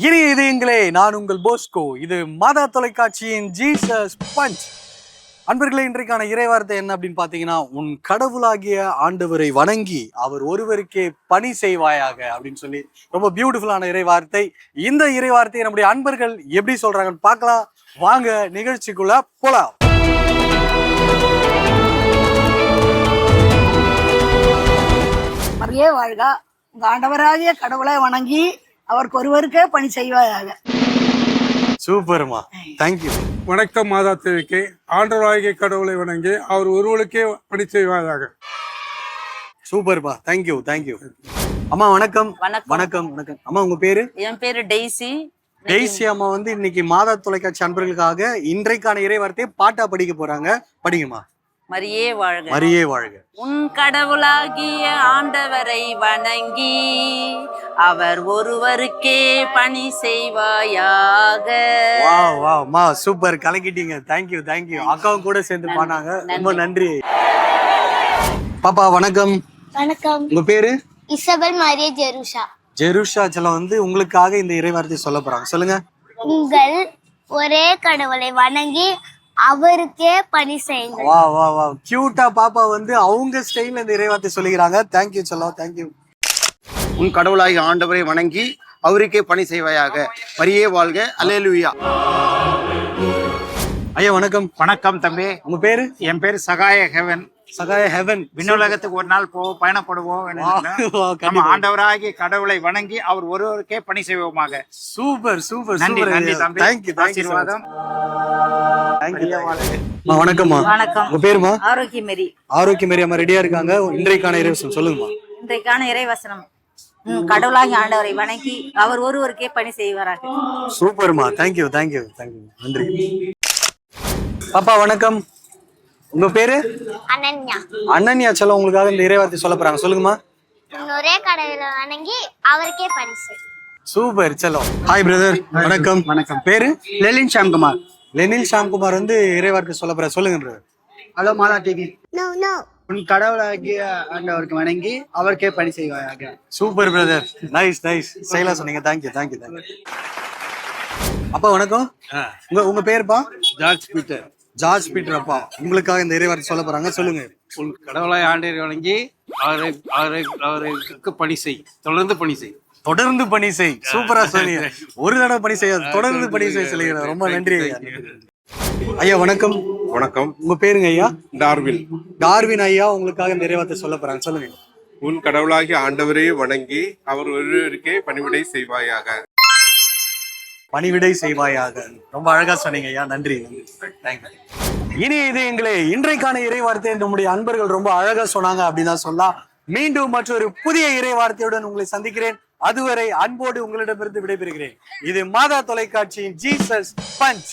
இனிய இதயங்களே நான் உங்கள் போஸ்கோ. இது மாதா தொலைக்காட்சியின் ஜீசஸ் பஞ்ச். அன்பர்களே இன்றைக்கான இறைவார்த்தை என்ன அப்படின்னு பார்த்தீங்கன்னா உன் கடவுளாகிய ஆண்டவரை வணங்கி அவர் ஒருவருக்கே பணி செய்வாயாக அப்படின்னு சொல்லி. ரொம்ப பியூட்டிஃபுல்லான இறைவார்த்தை இந்த இறைவார்த்தையை நம்முடைய அன்பர்கள் எப்படி சொல்றாங்கன்னு பார்க்கலாம். வாங்க நிகழ்ச்சிக்குள்ள போலாம். மரியே வாழ்க. உங்க ஆண்டவராகிய கடவுளை வணங்கி அவருக்கு ஒருவருக்கே பணி செய்வாயாக சூப்பர்மா. தேங்க்யூ வணக்கம் மாதா தேவிக்கு. ஆண்டவராகிய கடவுளை வணங்கி அவர் ஒருவருக்கே பணி செய்வாயாக சூப்பர்ப்பா தேங்க்யூ தேங்க்யூ அம்மா வணக்கம். வணக்கம். வணக்கம் வணக்கம். அம்மா உங்க பேரு? என் பேரு டெய்ஸி டெய்ஸி அம்மா வந்து இன்னைக்கு மாதா தொலைக்காட்சி அன்பர்களுக்காக இன்றைக்கான இறைவார்த்தையை பாட்டா படிக்க போறாங்க. படிங்கம்மா. மரியே வாழ்க. மரியே வாழ்க. உன் கடவுளாகிய ஆண்டவரை வணங்கி அவர் ஒருவருக்கே பணி செய்வாயாக. வா வா அம்மா சூப்பர். கலக்கிட்டீங்க. தேங்க்யூ தேங்க்யூ அக்காவும் கூட சேர்ந்து பாடினாங்க ரொம்ப நன்றி. பாப்பா வணக்கம். வணக்கம். உங்க பேரு? Isabelle மாரிய Jerusha. ஜெருஷா செல்லம் வந்து உங்களுக்காக இந்த இறைவார்த்தை சொல்ல போறாங்க. சொல்லுங்க. உங்கள் ஒரே கடவுளை வணங்கி அவருக்கே பணி செய்யுங்கள். வா வா வா கியூட்டா பாப்பா வந்து அவங்க ஸ்டைல்ல இந்த இறைவார்த்தை சொல்லிக்கிறாங்க. தேங்க்யூ செல்லம். தேங்க்யூ உன் கடவுளாகிய ஆண்டவரை வணங்கி அவருக்கே பணி செய்வாயாக. மரியே வாழ்க. அல்லேலூயா. ஐயா வணக்கம். வணக்கம் தம்பி. உங்க பேரு? என் பேர் சகாய ஹெவன். சகாய ஹெவன். விண்ணுலகத்துக்கு ஒரு நாள் போ பயணப்படுவோம் நம்ம ஆண்டவராகிய கடவுளை வணங்கி அவர் ஒருவருக்கே பணி செய்வோமாக. சூப்பர் சூப்பர் நன்றி நன்றி தம்பி. தேங்க்யூ ஆசீர்வாதம். வணக்கம்மா. வணக்கம். உங்க பேருமா? ஆரோக்கியமேரி ஆரோக்கியம் அம்மா ரெடியா இருக்காங்க. இன்றைக்கான இறைவசம் சொல்லுங்கம்மா. இன்றைக்கான இறைவசனம். உம், கடவுளாகிய ஆண்டவரை வணங்கி அவர் ஒருவருக்கே பணி செய்வாராக. சூப்பர்மா தேங்க்யூ தேங்க்யூ தேங்க்யூ நன்றி. பாப்பா வணக்கம். உங்க பேரு? அனன்யா. அனன்யா செல்லம் உங்களுக்காக இந்த இறைவார்த்தை சொல்ல போறாங்க. சொல்லுங்கம்மா. ஒரே கடவுளை வணங்கி அவருக்கே பணி செய். சூப்பர் செல்லம் ஹாய் பிரதர் வணக்கம். வணக்கம். பேரு? லெலின் ஷாம்குமார். லெனில் ஷாம்குமார் வந்து இறைவார்த்தை சொல்ல போறாரு. சொல்லுங்க brother hello Madha TV. No no உன் கடவுளாகிய ஆண்டவருக்கு வணங்கி அவருக்கே பணி செய்வாயாக. சூப்பர் பிரதர் நைஸ் நைஸ் செயலா சொன்னீங்க. தேங்க்யூ தேங்க்யூ தேங்க்யூ அப்பா வணக்கம். உங்க உங்க பேருப்பா? George Peter. ஜார்ஜ் பீட்டர் அப்பா. உங்களுக்காக இந்த இறைவார்த்தை சொல்ல போறாங்க. சொல்லுங்க. உன் கடவுளாய் ஆண்டவரை வணங்கி அவரை அவரை அவருக்கு பணி செய். தொடர்ந்து பணி செய். தொடர்ந்து பணி செய். சூப்பரா சொன்னீங்க. ஒரு தடவை பணி செய்யாது. தொடர்ந்து பணி செய்ய சொல்லுங்க ரொம்ப நன்றி ஐயா வணக்கம். வணக்கம். உங்க பேருங்க ஐயா? டார்வின். டார்வின் ஐயா உங்களுக்காக இறைவார்த்தை சொல்ல போறாங்க. சொல்லுங்க. உன் கடவுளாகிய ஆண்டவரை வணங்கி அவர் ஒருவருக்கே பணிவிடை செய்வாயாக. பணிவிடை செய்வாயாக. ரொம்ப அழகா சொன்னீங்க ஐயா. நன்றி. இனி இது எங்களே இன்றைக்கான இறைவார்த்தை நம்முடைய அன்பர்கள் ரொம்ப அழகா சொன்னாங்க அப்படின்னு தான் சொல்லலாம். மீண்டும் மற்றொரு புதிய இறைவார்த்தையுடன் உங்களை சந்திக்கிறேன். அதுவரை அன்போடு உங்களிடமிருந்து விடைபெறுகிறேன். இது மாதா தொலைக்காட்சியின் ஜீசஸ் பஞ்ச்.